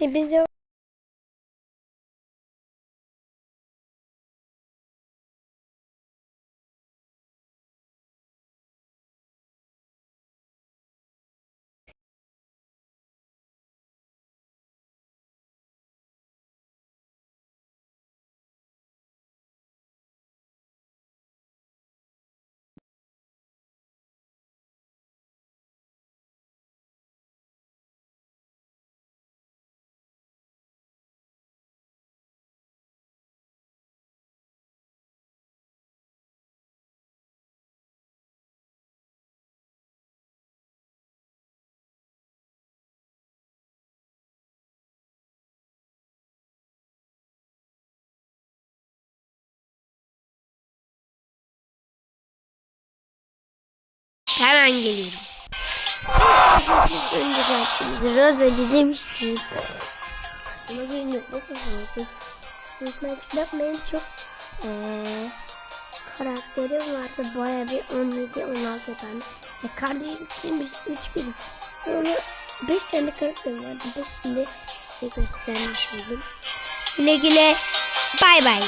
E biz hemen geliyorum. İkincisi önce yaptığımız Rosa demiştim. Ama benim yok bakıyorsun. Unutmayın bakmayın çok eee karakterim vardı baya bir 17-16 tane. E kardeşim şimdi biz 3 bin. Onu 5 tane karakterim vardı. 5'inde size göstermiş oldum. Güle güle. Bay bay.